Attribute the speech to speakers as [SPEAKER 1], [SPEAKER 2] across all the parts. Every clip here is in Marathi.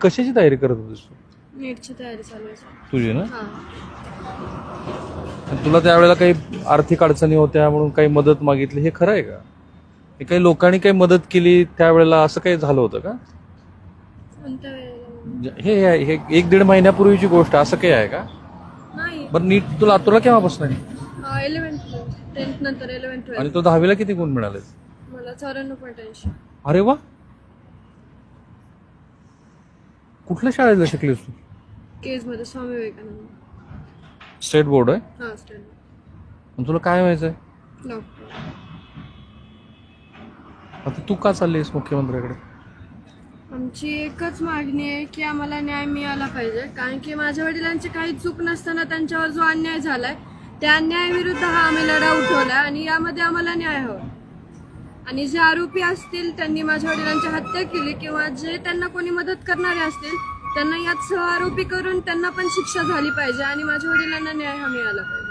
[SPEAKER 1] कशाची तयारी करत होतीस तू?
[SPEAKER 2] नीटची तयारी चालू आहे सर.
[SPEAKER 1] तुझी ना?
[SPEAKER 2] हा.
[SPEAKER 1] तुला त्यावेळेला काही आर्थिक अडचणी होत्या म्हणून काही मदत मागितली हे खरं आहे का? हे काही लोकांनी काही मदत केली त्यावेळेला असं काही झालं होतं का?
[SPEAKER 2] कोणत्या वेळेला?
[SPEAKER 1] म्हणजे हे हे- हे एक दीड महिन्यापूर्वीची गोष्ट असं काही आहे का?
[SPEAKER 2] नाही.
[SPEAKER 1] बरं नीट तुला तुला केव्हापासून? आहे
[SPEAKER 2] इलेव्हन्थ टेन्थ नंतर इलेव्हन
[SPEAKER 1] आणि
[SPEAKER 2] ट्वेल्थ
[SPEAKER 1] तो दहावीला किती गुण मिळाले
[SPEAKER 2] मला चौऱ्याण्णव पॉईंट ऐंशी.
[SPEAKER 1] अरे वा! कुठल्या शाळेला शिकलीस तू?
[SPEAKER 2] केजमध्ये स्वामी विवेकानंद.
[SPEAKER 1] स्टेट बोर्ड आहे
[SPEAKER 2] हा स्टँड
[SPEAKER 1] तुला काय व्हायचंय?
[SPEAKER 2] डॉक्टर
[SPEAKER 1] आता तू का चाललीस मुख्यमंत्र्याकडे?
[SPEAKER 2] आमची एकच मागणी आहे की आम्हाला न्याय मिळाला पाहिजे. कारण की माझ्या वडिलांची काही चूक नसताना त्यांच्यावर जो अन्याय झालाय त्या अन्यायाविरुद्ध हा आम्ही लढा उठवलाय आणि यामध्ये आम्हाला न्याय हवा. आणि जे आरोपी असतील त्यांनी माझ्या वडिलांची हत्या केली किंवा जे त्यांना कोणी मदत करणारे असतील त्यांना यात सहआरोपी करून त्यांना पण शिक्षा झाली पाहिजे आणि माझ्या वडिलांना न्याय हा मिळाला पाहिजे.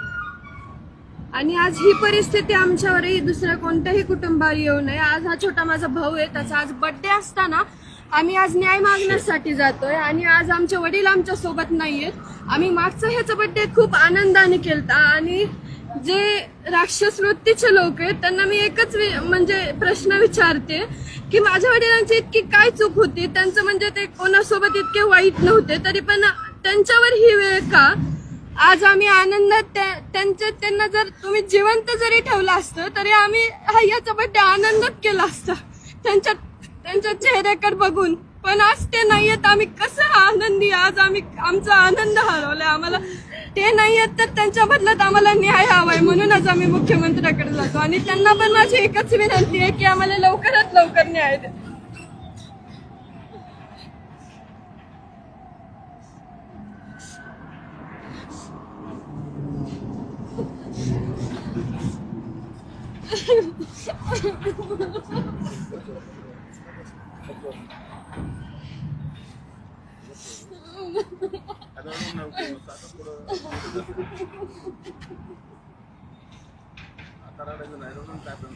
[SPEAKER 2] आणि आज ही परिस्थिती आमच्यावरही दुसऱ्या कोणत्याही कुटुंबावर येऊ नये. आज हा छोटा माझा भाऊ आहे त्याचा आज बड्डे असताना आम्ही आज न्याय मागण्यासाठी जातोय आणि आज आमचे वडील आमच्यासोबत नाहीयेत. आम्ही मागचा ह्याचा बड्डे खूप आनंदाने केलता आणि जे राक्षस वृत्तीचे लोक आहेत. त्यांना मी एकच म्हणजे प्रश्न विचारते की माझ्या वडिलांची इतकी काय चूक होती? त्यांचं म्हणजे ते कोणासोबत इतके वाईट नव्हते? तरी पण त्यांच्यावर ही वेळ का? आज आम्ही आनंदात त्या- त्यांच्या त्यांना जर तुम्ही जिवंत जरी ठेवलं असतं तरी आम्ही याचा बड्डे आनंदात केला असता. त्यांच्या त्यांच्या चेहऱ्याकडे बघून. पण आज ते नाहीयेत. आम्ही कसं आनंदी? आज आम्ही आमचा आनंद हरवलाय. आम्हाला ते नाहीयेत तर त्यांच्या बदल्यात आम्हाला न्याय हवाय म्हणूनच आम्ही मुख्यमंत्र्याकडे जातो. आणि त्यांना पण माझी एकच विनंती आहे की आम्हाला लवकरात लवकर न्याय द्या.
[SPEAKER 3] आता रडायचं नाही रडून काय पण